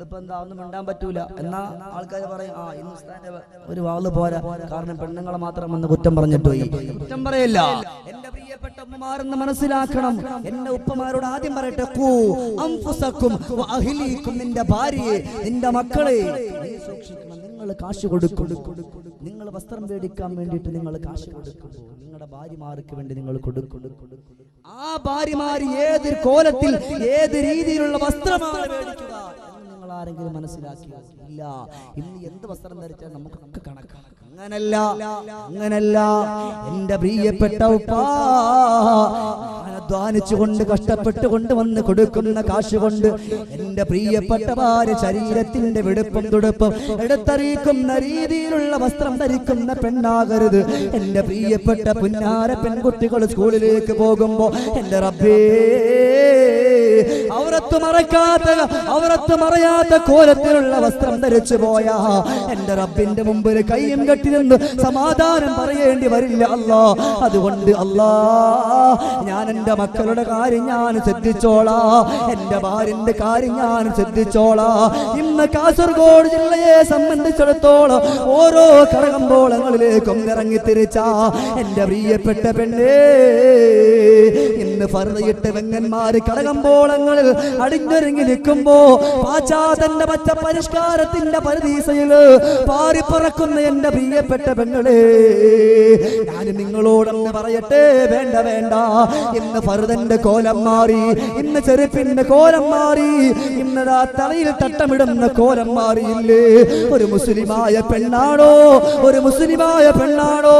ഇന്നിപ്പോ എന്താ ഒന്നും മിണ്ടാൻ പറ്റൂല. എന്നാ ആൾക്കാർ പറയും ആ ഇന്ന് ഒരു വാൾ പോരാ. കാരണം പെണ്ണുങ്ങളെ മാത്രം വന്ന് കുറ്റം പറഞ്ഞിട്ട് പോയി. കുറ്റം പറയല്ല. എന്റെ പ്രിയപ്പെട്ട ഉമ്മമാരെന്ന് മനസ്സിലാക്കണം. എന്റെ ഉപ്പമാരോട് ആദ്യം പറയട്ടെ അംഫുസക്കും അഹ്ലീക്കും നിന്റെ ഭാര്യയെ നിന്റെ മക്കളെ. സൂക്ഷിക്കണം നിങ്ങൾ കാശ് കൊടുക്കും. നിങ്ങൾ വസ്ത്രം മേടിക്കാൻ വേണ്ടിയിട്ട് നിങ്ങൾ കാശ് കൊടുക്കും. നിങ്ങളുടെ ഭാര്യമാർക്ക് വേണ്ടി നിങ്ങൾ കൊടുക്കും. ആ ഭാര്യമാർ ഏത് കോലത്തിൽ ഏത് രീതിയിലുള്ള വസ്ത്രമാണ് നിങ്ങൾ ആരെങ്കിലും മനസ്സിലാക്കി. ഇല്ല. ഇന്ന് എന്ത് വസ്ത്രം ധരിച്ചാൽ നമുക്കൊക്കെ കണക്കാണ് അങ്ങനല്ല. അങ്ങനല്ല. എന്റെ പ്രിയപ്പെട്ട ഞാൻ അധ്വാനിച്ചുകൊണ്ട് കഷ്ടപ്പെട്ടുകൊണ്ട് വന്ന് കൊടുക്കുന്ന കാശ് കൊണ്ട് എന്റെ പ്രിയപ്പെട്ട ഭാര്യ ശരീരത്തിന്റെ വെടുപ്പും തുടുപ്പും എടുത്തറിയിക്കുന്ന രീതിയിലുള്ള വസ്ത്രം ധരിക്കുന്ന പെണ്ണാകരുത്. എന്റെ പ്രിയപ്പെട്ട പുന്നാര പെൺകുട്ടികൾ സ്കൂളിലേക്ക് പോകുമ്പോ എന്റെ റബ്ബേ അവരത്ത് മറക്കാത്ത അവരത്ത് മറയാത്ത കോലത്തിലുള്ള വസ്ത്രം ധരിച്ചു പോയ എന്റെ റബ്ബിന്റെ മുമ്പിൽ കയ്യും കെട്ടി നിന്ന് സമാധാനം പറയേണ്ടി വരില്ല അല്ലോ. അതുകൊണ്ട് അല്ലാ ഞാൻ എന്റെ മക്കളുടെ കാര്യം ഞാൻ ശ്രദ്ധിച്ചോളാ. എന്റെ ഭാര്യന്റെ കാര്യം ഞാൻ ശ്രദ്ധിച്ചോളാ. ഇന്ന് കാസർഗോഡ് ജില്ലയെ സംബന്ധിച്ചിടത്തോളം ഓരോ കടകമ്പോളങ്ങളിലേക്കും ഇറങ്ങി തിരിച്ച. എന്റെ പ്രിയപ്പെട്ട പെണ്ണേ ഇന്ന് ഫറുതയിട്ട് വെങ്ങന്മാര് കടകമ്പോളങ്ങളിൽ അടിഞ്ഞൊരുങ്ങി നിൽക്കുമ്പോ പാശ്ചാതന്റെ പച്ച പരിഷ്കാരത്തിന്റെ പരദീസയിൽ പാറിപ്പറക്കുന്ന എന്റെ പ്രിയപ്പെട്ട പെങ്ങളെ ഞാൻ നിങ്ങളോടൊന്ന് പറയട്ടെ? വേണ്ട വേണ്ട. ഇന്ന് ഫറുതന്റെ കോലം മാറി ഇന്ന് ചെരുപ്പിന്റെ കോലം മാറി ഇന്നതാ തലയിൽ തട്ടമിടുന്ന കോലം മാറിയില്ലേ? ഒരു മുസ്ലിമായ പെണ്ണാണോ? ഒരു മുസ്ലിമായ പെണ്ണാണോ?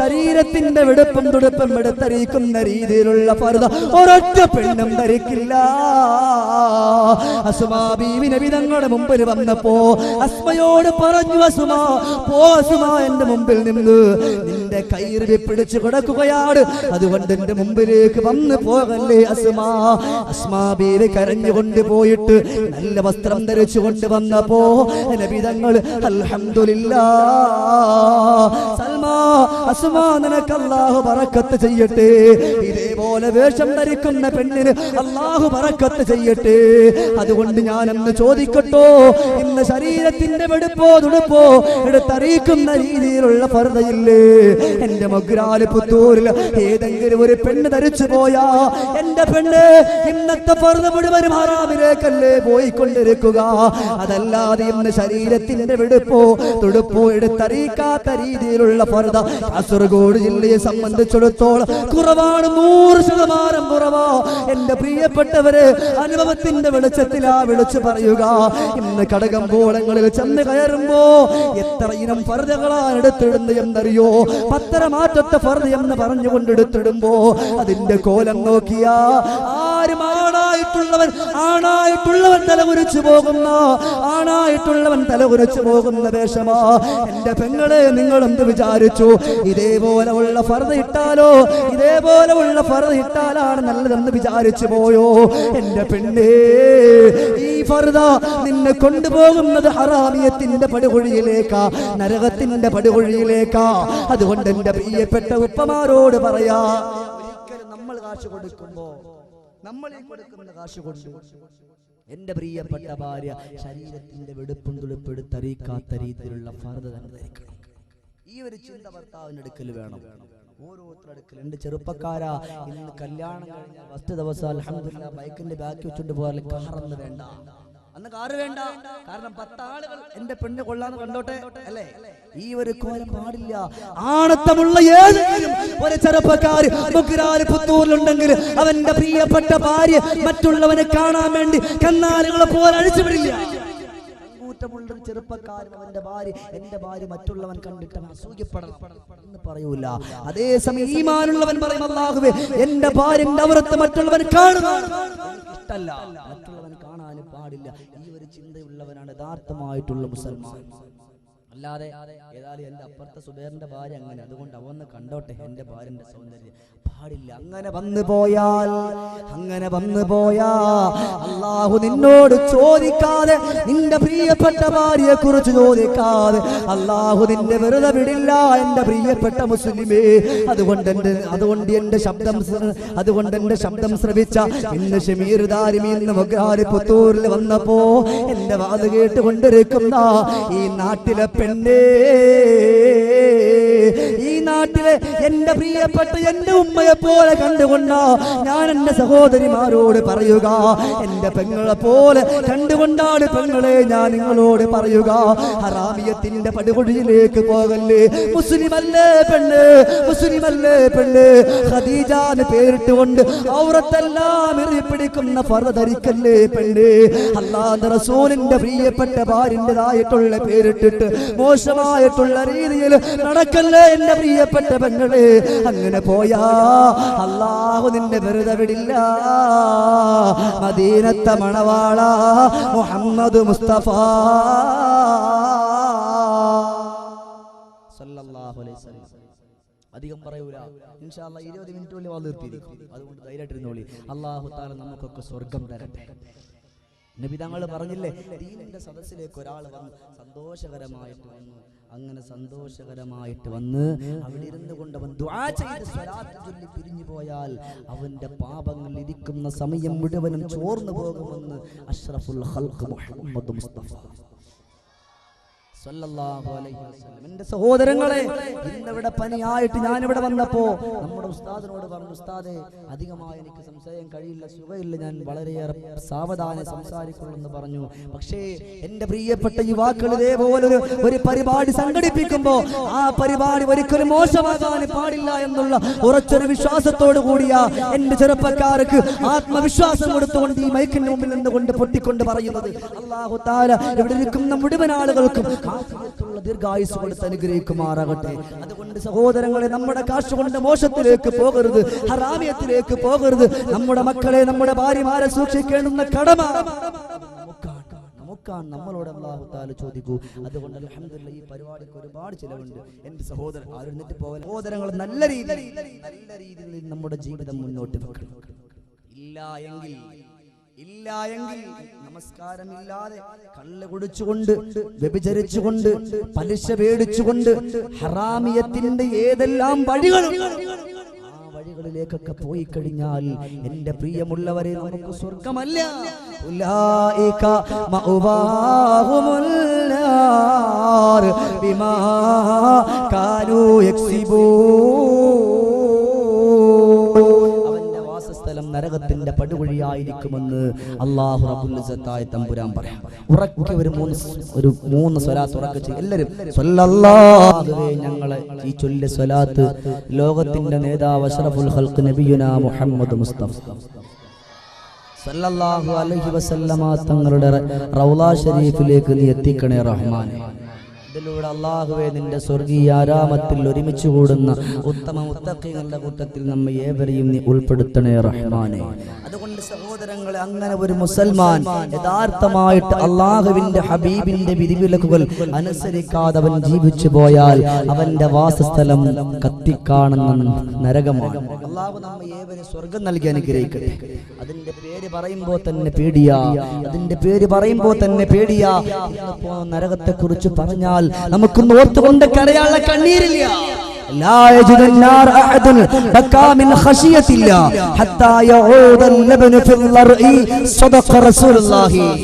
ശരീരത്തിന്റെ വെടുപ്പും തുടുപ്പും എടുത്തറിയിക്കുന്ന രീതിയിലുള്ള ഫറുത ഒരൊറ്റ പെണ്ണും ധരിക്കില്ല. അസുമാ ബീവി നബി തങ്ങളുടെ മുമ്പിൽ വന്നപ്പോ അസ്മയോട് പറഞ്ഞു അസുമ പോ അസുമ എന്റെ മുമ്പിൽ നിന്ന്. നിന്റെ കൈറിവി പിടിച്ചു കിടക്കുകയാണ്. അതുകൊണ്ട് എന്റെ മുമ്പിലേക്ക് വന്ന് പോകല്ലേ അസുമ. അസ്മാ ബീവി കരഞ്ഞുകൊണ്ട് പോയിട്ട് നല്ല വസ്ത്രം ധരിച്ചു കൊണ്ട് വന്നപ്പോ നബി തങ്ങൾ അൽഹംദുലില്ലാ. സൽമാ അസുമാ നിനക്ക് അല്ലാഹു ബറക്കത്ത് ചെയ്യട്ടെ. ഇതേപോലെ വേഷം ധരിക്കുന്ന പെണ്ണിന് അള്ളാഹു പറക്കത്ത് ചെയ്യട്ടെ. അതുകൊണ്ട് ഞാൻ എന്ന് ചോദിക്കട്ടോ. ഇന്ന് ശരീരത്തിന്റെ വെടുപ്പോ തുടുപ്പോ എടുത്തറിയിക്കുന്ന രീതിയിലുള്ള ഫർദയില്ലേ എന്റെ മൊഗ്രാൽ പുത്തൂരിൽ ഏതെങ്കിലും ഒരു പെണ്ണ് ധരിച്ചു പോയാ എന്റെ പെണ്ണ് ഇന്നത്തെ ഫർദ മുഴുവനും ഹറാമിലേക്കല്ലേ പോയിക്കൊണ്ടിരിക്കുക? അതല്ലാതെ ഇന്ന് ശരീരത്തിന്റെ വെടുപ്പോ തുടുപ്പോ എടുത്തറിയിക്കാത്ത രീതിയിലുള്ള ഫർദ കാസർഗോഡ് ജില്ലയെ സംബന്ധിച്ചിടത്തോളം കുറവാണ്. നൂറ് ശതമാനം കുറവോ? എന്റെ പ്രിയപ്പെട്ടവര് അനുഭവത്തിന്റെ ആ വിളിച്ചു പറയുക. ഇന്ന് കടകമ്പോളങ്ങളിൽ ചെന്ന് കയറുമ്പോ എത്ര ഇനം ഫർദകളാണ് എടുത്തിടുന്നത് എന്നറിയോ? പത്തര മാറ്റത്തെ ഫർദ് എന്ന് പറഞ്ഞുകൊണ്ട് എടുത്തിടുമ്പോ അതിന്റെ കോലം നോക്കിയ ആരും ആണായിട്ടുള്ളവൻ ആണായിട്ടുള്ളവൻ തലകുരിച്ചു പോകുന്ന ആണായിട്ടുള്ളവൻ തലകുരിച്ചു പോകുന്ന വേഷമാ. എന്റെ പെങ്ങളെ നിങ്ങൾ എന്ത് വിചാരിച്ചു? ഇതേപോലെ ഉള്ള ഫർദ് ഇട്ടാലോ? ഇതേപോലെ ഉള്ള ഫർദ ഇട്ടാലാണ് നല്ലതെന്ന് വിചാരിച്ചു പോയോ? എന്റെ പെണ്ണേ ഈ ഫർദ നിന്നെ കൊണ്ടുപോകുന്നത് ഹറാമിയത്തിന്റെ പടുകുഴിയിലേക്കാ നരകത്തിന്റെ പടുകുഴിയിലേക്കാ. അതുകൊണ്ട് എന്റെ പ്രിയപ്പെട്ട ഉപ്പമാരോട് പറയാ നമ്മൾ കാശ് കൊടുക്കുമ്പോ നമ്മൾ ഈ കൊടുക്കുന്ന കാശ് എന്റെ പ്രിയപ്പെട്ട ഭാര്യ ശരീരത്തിന്റെ വെടുപ്പും തുടുപ്പെടുത്തറിയിക്കാത്ത രീതിയിലുള്ള ഫർദ തന്നെ ഈ ഒരു ചിന്ത ഭർത്താവിന്റെ അടുക്കൽ വേണം. ഓരോരുത്തരുടെ അടുക്കൽ എന്റെ ചെറുപ്പക്കാരാ ഇന്ന് കല്യാണം കഴിഞ്ഞ ഫസ്റ്റ് ദിവസം അലഹമില്ല ബൈക്കിന്റെ ബാക്കി വെച്ചോണ്ട് പോയാൽ കാറന്ന് വേണ്ട. അന്ന് കാറ് വേണ്ട. കാരണം പത്താളുകൾ എന്റെ പെണ്ണ് കൊള്ളാന്ന് കണ്ടോട്ടെ? അല്ലേ? ഈ ഒരു കോലം പാടില്ല. ആണത്തമുള്ള ഏതെങ്കിലും ഒരു ചെറുപ്പക്കാര് മുഗ്രാൽ പുത്തൂരിലുണ്ടെങ്കിൽ അവന്റെ പ്രിയപ്പെട്ട ഭാര്യ മറ്റുള്ളവനെ കാണാൻ വേണ്ടി കന്നാലുകളെ പോലെ അഴിച്ചുവിടില്ല കൂറ്റമുള്ള ഒരു ചെറുപ്പക്കാരൻ അവന്റെ ഭാര്യ എന്റെ ഭാര്യ മറ്റുള്ളവൻ കണ്ടിട്ട് അസൂയപ്പെടണം. എന്ന് പറയൂല. അതേസമയം ഈമാനുള്ളവൻ പറയും അല്ലാഹുവേ എന്റെ ഭാര്യ അവരത്ത് മറ്റുള്ളവൻ കാണുന്നു. മറ്റുള്ളവൻ കാണാനും പാടില്ല. ഈ ഒരു ചിന്തയുള്ളവനാണ് യഥാർത്ഥമായിട്ടുള്ള മുസൽമാൻ. അല്ലാതെ ഏതായാലും എന്റെ അപ്പുറത്തെ സുബേറിന്റെ ഭാര്യ അങ്ങനെ. അതുകൊണ്ട് അവന്ന് കണ്ടോട്ടെ എന്റെ ഭാര്യന്റെ സൗന്ദര്യം. പാടില്ല. അങ്ങനെ വന്നു പോയാൽ അങ്ങനെ വന്നു പോയാ അള്ളാഹു നിന്നോട് ചോദിക്കാതെ നിന്റെ പ്രിയപ്പെട്ട ഭാര്യയെ കുറിച്ച് ചോദിക്കാതെ അള്ളാഹു നിന്റെ വെറുതെ വിടില്ല എന്റെ പ്രിയപ്പെട്ട മുസ്ലിമേ. അതുകൊണ്ട് എന്റെ അതുകൊണ്ട് എന്റെ ശബ്ദം അതുകൊണ്ട് എന്റെ ശബ്ദം ശ്രവിച്ച ഇന്ന് ഷമീർ ദാരിമി ഇന്ന് മൊഗ്രാരി പുത്തൂരിൽ വന്നപ്പോ എന്റെ വാത് കേട്ടുകൊണ്ടിരിക്കുന്ന ഈ നാട്ടിലെ പെണ്ണേ ഈ നാട്ടിലെ എന്റെ പ്രിയപ്പെട്ട എന്റെ ഉമ്മയെ പോലെ കണ്ടുകൊണ്ട ഞാൻ എന്റെ സഹോദരിമാരോട് പറയുക. എന്റെ പെങ്ങളെ പോലെ കണ്ടുകൊണ്ടാണ് പെങ്ങളെ ഞാൻ നിങ്ങളോട് പറയുക. ഹറാമിയത്തിന്റെ പടുകൊടിയിലേക്ക് പോകല്ലേ? മുസ്ലിമല്ലേ പെണ്ണ്? മുസ്ലിമല്ലേ പെണ്ണ്? ഖദീജാന്ന് പേരിട്ടുകൊണ്ട് ഔറത്തെല്ലാം എറിയപ്പിടിക്കുന്ന ഫറ ധരിക്കല്ലേ പെണ്ണ്? അല്ലാതെ റസൂലിന്റെ പ്രിയപ്പെട്ട ഭാര്യന്റെതായിട്ടുള്ള പേരിട്ടിട്ട് മോശമായിട്ടുള്ള രീതിയിൽ നടക്കല്ലേ എന്റെ പ്രിയപ്പെട്ട പെങ്ങൾ അങ്ങനെ പോയാ അള്ളാഹു നിന്നെ വെറുതെ വിടില്ല. മദീനത്തെ മണവാള മുഹമ്മദ് മുസ്തഫ. അധികം പറയൂല. ഇൻഷാല്ല ഇരുപത് മിനിറ്റ് ഉള്ളിൽ വന്ന് നിർത്തിയിരിക്കും. അതുകൊണ്ട് ധൈര്യമായിട്ടിരുന്നോളി അള്ളാഹു താല നമുക്കൊക്കെ സ്വർഗം തരട്ടെ. നബി തങ്ങൾ പറഞ്ഞില്ലേ ദീനിന്റെ സദസ്സിലേക്ക് ഒരാൾ വന്ന് സന്തോഷകരമായിട്ട് വന്നു. അങ്ങനെ സന്തോഷകരമായിട്ട് വന്ന് അവിടെ ഇരുന്നു കൊണ്ട് അവൻ ചെയ്ത് സ്വലാത്ത് ചൊല്ലി പിരിഞ്ഞു പോയാൽ അവന്റെ പാപങ്ങൾ ഇരിക്കുന്ന സമയം മുഴുവനും ചോർന്നു പോകുമെന്ന് അഷ്റഫുൽ മുഹമ്മദ് മുസ്തഫ. എന്റെ സഹോദരങ്ങളെ ഇന്നിവിടെ പനിയായിട്ട് ഞാനിവിടെ വന്നപ്പോ നമ്മുടെ ഉസ്താദിനോട് പറഞ്ഞു ഉസ്താദെ അധികമായി എനിക്ക് സംശയം കഴിയില്ല സുഖമില്ല ഞാൻ വളരെയേറെ സാവധാനം സംസാരിക്കുള്ളൂ എന്ന് പറഞ്ഞു. പക്ഷേ എന്റെ പ്രിയപ്പെട്ട യുവാക്കൾ ഇതേപോലെ ഒരു ഒരു പരിപാടി സംഘടിപ്പിക്കുമ്പോ ആ പരിപാടി ഒരിക്കലും മോശമാകാൻ പാടില്ല എന്നുള്ള ഉറച്ചൊരു വിശ്വാസത്തോടു കൂടിയ എന്റെ ചെറുപ്പക്കാർക്ക് ആത്മവിശ്വാസം കൊടുത്തുകൊണ്ട് ഈ മൈക്കിന് മുമ്പിൽ നിന്നുകൊണ്ട് പൊട്ടിക്കൊണ്ട് പറയുന്നത്. അള്ളാഹു താല ഇവിടെ ഇരിക്കുന്ന മുഴുവൻ ആളുകൾക്കും ആഫിയത്തുള്ള ദീർഘായുസ് കൊടുത്ത് അനുഗ്രഹിക്കുമാറാകട്ടെ. അതുകൊണ്ട് സഹോദരങ്ങളെ നമ്മുടെ കാശുകൊണ്ട് മോശത്തിലേക്ക് പോകരുത് ഹറാമിയത്തിലേക്ക് പോകരുത്. നമ്മുടെ മക്കളെ നമ്മുടെ ഭാര്യമാരെ സൂക്ഷിക്കേണ്ടുന്ന കടമ നമുക്കാണ്. നമ്മളോട് അള്ളാഹു താല ചോദിക്കൂ. അതുകൊണ്ട് അൽഹംദുലില്ലാ ഈ പരിപാടിക്ക് ഒരുപാട് ചിലവുണ്ട്. എന്റെ സഹോദരൻ ആരുന്നിട്ട് പോകല സഹോദരങ്ങൾ നല്ല രീതിയിൽ നല്ല രീതിയിൽ നമ്മുടെ ജീവിതം മുന്നോട്ട് വെക്കണം. ഇല്ല എങ്കിൽ ഇല്ല എങ്കിൽ നമസ്കാരമില്ലാതെ കള്ള് കുടിച്ചുകൊണ്ട് വ്യഭിചരിച്ചുകൊണ്ട് പലിശ പേടിച്ചുകൊണ്ട് ഹറാമിയത്തിന്റെ ഏതെല്ലാം വഴികളും വഴികളിലേക്കൊക്കെ പോയി കഴിഞ്ഞാൽ എന്റെ പ്രിയമുള്ളവരെ നമുക്ക് സ്വർഗമല്ല. ബിമാ കാനു യക്സിബൂൻ. പടുകുഴിയായിരിക്കുമെന്ന് അള്ളാഹു റബുല്ലായ തമ്പുരാൻ പറയാം. ഉറക്കെ ഒരു മൂന്ന് ഒരു മൂന്ന് സ്വലാത്ത് ഉറക്കെ ചെയ്യും എല്ലാവരും സ്വല്ലല്ലാഹുവേ ഞങ്ങളെ ഈ ചൊല്ലിയ സ്വലാത്ത് ലോകത്തിന്റെ നേതാവ് അഷ്റഫുൽ ഖൽഖ് നബിയുന മുഹമ്മദ് മുസ്തഫ. സല്ലല്ലാഹു അലൈഹി വസല്ലമ തങ്ങളുടെ റൗള ഷരീഫിലേക്ക് നീ എത്തിക്കണേ റഹ്മാനെ. ഇതിലൂടെ അള്ളാഹുവെ നിന്റെ സ്വർഗീയ ആരാമത്തിൽ ഒരുമിച്ച് കൂടുന്ന ഉത്തമ മുത്തക്കിങ്ങളുടെ കൂട്ടത്തിൽ നമ്മെ ഏവരെയും നീ ഉൾപ്പെടുത്തണേ റഹ്മാനെ. അതുകൊണ്ട് സഹോദരങ്ങളെ അങ്ങനെ ഒരു മുസൽമാൻ യഥാർത്ഥമായിട്ട് അള്ളാഹുവിന്റെ ഹബീബിന്റെ വിധിവിലക്കുകൾ അനുസരിക്കാതെ അവൻ ജീവിച്ചു പോയാൽ അവന്റെ വാസസ്ഥലം കത്തിക്കാണുന്ന നരകമാണ്. അള്ളാഹു നമ്മെ ഏവരെ സ്വർഗം നൽകി അനുഗ്രഹിക്കട്ടെ. അതിന്റെ പേര് പറയുമ്പോ തന്നെ പേടിയാ. അതിന്റെ പേര് പറയുമ്പോ തന്നെ പേടിയാ. നരകത്തെ കുറിച്ച് പറഞ്ഞാൽ നമുക്ക് ഓർത്തുകൊണ്ട് കരയാനുള്ള കണ്ണീരില്ല. لا يجد النار أحد بكى من خشية الله حتى يعود اللبن في الضرع صدق رسول الله.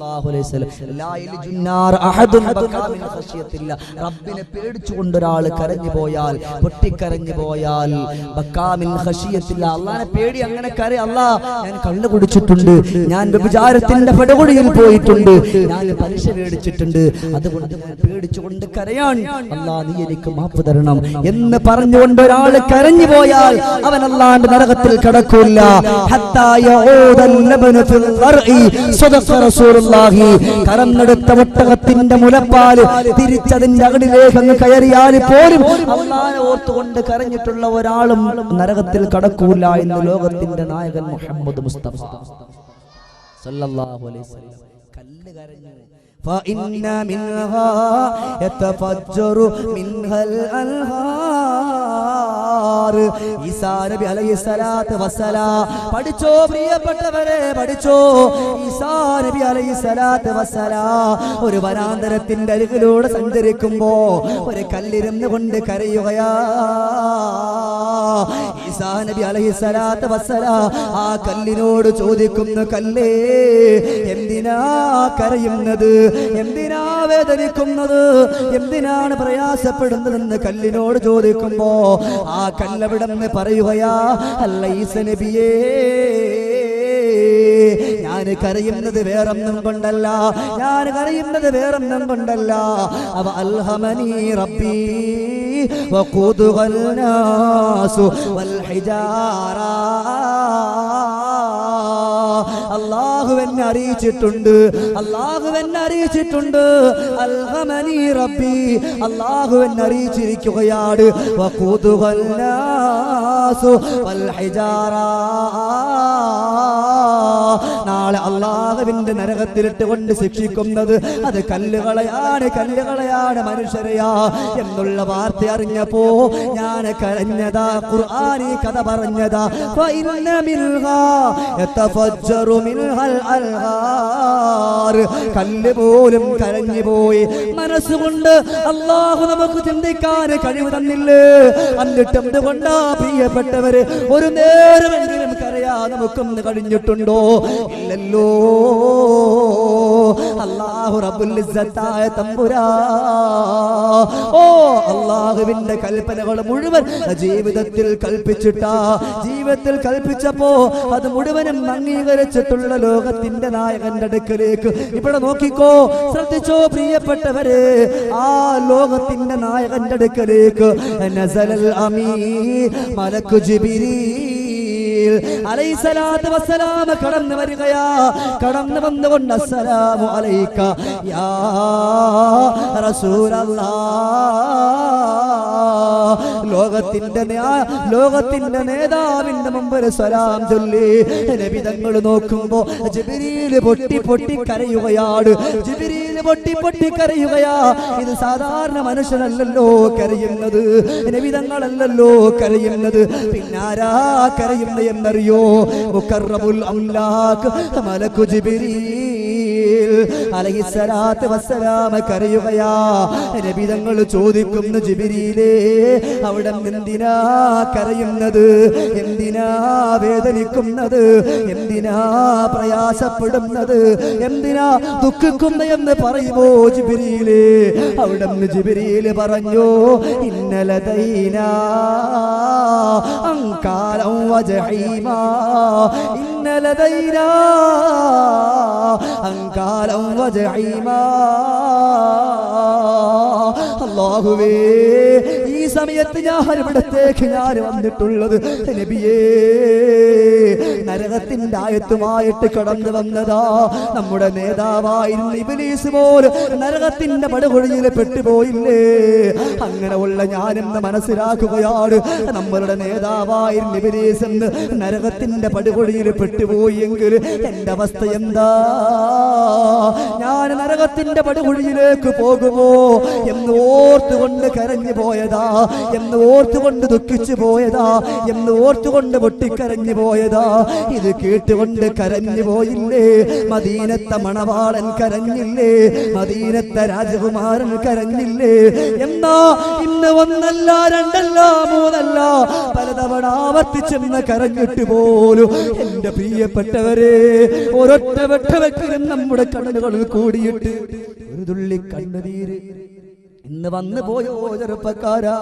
സല്ലല്ലാഹു അലൈഹി വസല്ലം. ലാ യലിജു النار أحد بكى من خشية الله. റബ്ബിനെ പേടിച്ചുകൊണ്ട് ഒരാൾ കരഞ്ഞു പോയാൽ പൊട്ടിക്കരഞ്ഞു പോയാൽ ബക്കാ മിൻ ഖശിയത്തില്ല അള്ളാനെ പേടി അങ്ങനെ കര അല്ലാ ഞാൻ കള്ളു കുടിച്ചിട്ടുണ്ട് ഞാൻ വ്യഭിചാരത്തിന്റെ പടകുടിയിൽ പോയിട്ടുണ്ട് ഞാൻ പലിശ പേടിച്ചിട്ടുണ്ട് അതുകൊണ്ട് ഞാൻ പേടിച്ചുകൊണ്ട് കരയാൻ അല്ലാ നീ എനിക്ക് മാപ്പ് തരണം എന്ന് പറഞ്ഞുകൊണ്ട് ഒരാൾ കരഞ്ഞു പോയാൽ അവൻ അല്ലാണ്ട് നരകത്തിൽ കിടക്കൂല ഹത്താ യഊദൽ ലബനു ഫിൽ ദർഇ സദഖ റസൂലുള്ളാഹി കറന്നെടുത്ത ഒട്ടകത്തിന്റെ മുലപ്പാല് തിരിച്ചതിന്റെ അകടിലേക്ക് അങ്ങ് കയറിയാൽ പോലും അള്ളാനെ ഓർത്തുകൊണ്ട് കരഞ്ഞിട്ടുള്ള ഒരാളും നരകത്തിൽ കടക്കൂല എന്ന് ലോകത്തിന്റെ നായകൻ മുഹമ്മദ് മുസ്തഫ സല്ലല്ലാഹു അലൈഹി വസല്ലം കല്ല് കരഞ്ഞു فإن منها يتفجر منها الأنهار ഈസാ നബി അലൈഹി സ്വലാത്ത് വസ്സലാം. പഠിച്ചോ പ്രിയപ്പെട്ടവരെ പഠിച്ചോ. ഈസാ നബി അലൈഹി സ്വലാത്ത് വസ്സലാം. ഒരു വനാന്തരത്തിന്റെ അരികിലൂടെ സഞ്ചരിക്കുമ്പോ ഒരു കല്ലിരുന്ന് കൊണ്ട് കരയുകയാ. നബി അലൈഹി സ്വലാത്ത് വസ്സലാം ആ കല്ലിനോട് ചോദിക്കുന്നു കല്ലേ എന്തിനാ കരയുന്നത്? എന്തിനാ വേദനിക്കുന്നത്? എന്തിനാണ് പ്രയാസപ്പെടുന്നതെന്ന് കല്ലിനോട് ചോദിക്കുമ്പോ ആ കല്ലവിടെ നിന്ന് പറയുകയാ അല്ല ഈസ നബിയേ ഞാൻ കരയുന്നത് വേറൊന്നും കൊണ്ടല്ല. ഞാൻ കരയുന്നത് വേറൊന്നും കൊണ്ടല്ല. അവ അൽഹമനി റബ്ബി. വഖൂദുൽ വൽ ഹിജാറ. അള്ളാഹു എന്നെ അറിയിച്ചിട്ടുണ്ട്. അള്ളാഹു എന്നെ അറിയിച്ചിട്ടുണ്ട്. അൽഹമനി റബ്ബി. അള്ളാഹു എന്നെ അറിയിച്ചിരിക്കുകയാണ്. വഖൂദുൽ നാസു വൽ ഹിജാറ. നാളെ അള്ളാഹുവിന്റെ നരകത്തിലിട്ട് കൊണ്ട് ശിക്ഷിക്കുന്നത് അത് കല്ലുകളെയാണ് കല്ലുകളെയാണ് മനുഷ്യരെയാ എന്നുള്ള വാർത്ത അറിഞ്ഞപ്പോ ഞാൻ കരഞ്ഞതാ ഖുർആനി കഥ പറഞ്ഞതാ. കല്ല് പോലും കരഞ്ഞു പോയി. മനസ്സുകൊണ്ട് അള്ളാഹു നമുക്ക് ചിന്തിക്കാൻ കഴിവ് തന്നില്ലേ? എന്നിട്ട് എന്തുകൊണ്ടാ പ്രിയപ്പെട്ടവര് ഒരു നേരമെങ്കിലും കരയാ നമുക്കൊന്ന് കഴിഞ്ഞിട്ടുണ്ടോ? ഇല്ലല്ലോ. അല്ലാഹു റബ്ബുൽ ഇസ്സത്തായ തമ്പുരാ. ഓ അള്ളാഹുവിന്റെ കൽപ്പനകൾ മുഴുവൻ ജീവിതത്തിൽ കൽപ്പിച്ചിട്ടാ. ജീവിതത്തിൽ കൽപ്പിച്ചപ്പോ അത് മുഴുവനും അംഗീകരിച്ചിട്ടുള്ള ലോകത്തിന്റെ നായകന്റെ അടുക്കലേക്ക്. ഇവിടെ നോക്കിക്കോ ശ്രദ്ധിച്ചോ പ്രിയപ്പെട്ടവരെ ആ ലോകത്തിന്റെ നായകന്റെ അടുക്കലേക്ക്. നസലൽ അമീ മലക്കു വസ്സലാമ കടന്നു വരികയാ. കടന്നു വന്നുകൊണ്ട് അസ്സലാമു അലൈക്ക. യാ ലോകത്തിന്റെ ലോകത്തിന്റെ നേതാവിന്റെ മുമ്പിൽ സലാം ചൊല്ലി. നബിതങ്ങൾ നോക്കുമ്പോ ജിബിരിയിൽ പൊട്ടി പൊട്ടി കരയുകയാണ്. ജിബിരിയിൽ പൊട്ടി പൊട്ടി കരയുകയാ. ഇത് സാധാരണ മനുഷ്യനല്ലല്ലോ കരയുന്നത്. നബിതങ്ങളല്ലല്ലോ കരയുന്നത്. പിന്നാരാ കരയുന്നത് എന്നറിയോ? മുക്കറബുൽ അംലാക്ക് മലക്കു ജിബിരീൽ. അലഹിസലാത്ത് വസ്സലാമ കരയുകയാ. നബിതങ്ങൾ ചോദിക്കുന്നു ജിബിരിയിലേ അവിടെ എന്തിനാ കരയുന്നത്? എന്തിനാ വേദനിക്കുന്നത്? എന്തിനാ പ്രയാസപ്പെടുന്നത്? എന്തിനാ ദുഃഖിക്കുന്ന എന്ന് പറയുമോ ജിബിരിയിലേ അവിടെ ജിബിരിയിൽ പറഞ്ഞോ പറഞ്ഞു ഇന്നലെ ദൈനാ അങ്കാരം വജഹീമാ. ഇന്നലെ ദൈനാ അങ്കാരം വജഹീമാ. അല്ലാഹുവേ സമയത്ത് ഞാൻ ഇവിടത്തേക്ക് ഞാൻ വന്നിട്ടുള്ളത് നബിയേ നരകത്തിന്റെ ആയത്തുമായിട്ട് കടന്നു വന്നതാ. നമ്മുടെ നേതാവായിരുന്നു ഇബിലീസ് പോൽ നരകത്തിന്റെ പടുകൊഴിയിൽ പെട്ടുപോയില്ലേ? അങ്ങനെ ഉള്ള ഞാനെന്ന് മനസ്സിലാക്കുകയാണ്. നമ്മളുടെ നേതാവായിരുന്നു ഇബിലീസ് എന്ന് നരകത്തിന്റെ പടുകൊഴിയിൽ പെട്ടുപോയെങ്കിൽ എന്റെ അവസ്ഥ എന്താ? ഞാൻ നരകത്തിന്റെ പടുകുഴിയിലേക്ക് പോകുമോ എന്ന് ഓർത്തുകൊണ്ട് കരഞ്ഞു പോയതാ എന്ന് ഓർത്തുകൊണ്ട് ദുഃഖിച്ചു പോയതാ എന്ന് ഓർത്തുകൊണ്ട് പൊട്ടിക്കരഞ്ഞു പോയതാ. ഇത് കേട്ടുകൊണ്ട് കരഞ്ഞു പോയില്ലേ? മദീനത്തെ മണവാളൻ കരഞ്ഞില്ലേ? മദീനത്തെ രാജകുമാരൻ കരഞ്ഞില്ലേ? എന്നാ ഇന്ന് ഒന്നല്ല രണ്ടല്ല മൂന്നല്ല പലതവണ ആവർത്തിച്ചെന്ന് കരഞ്ഞിട്ട് പോലും എന്റെ പ്രിയപ്പെട്ടവരെ ഒരൊറ്റ വെട്ടവെക്കരും നമ്മുടെ കണ്ണുകളിൽ കൂടിയിട്ട് ഒരു തുള്ളി കണ്ണുനീര് ഇന്ന് വന്നു പോയോ ചെറുപ്പക്കാരാ?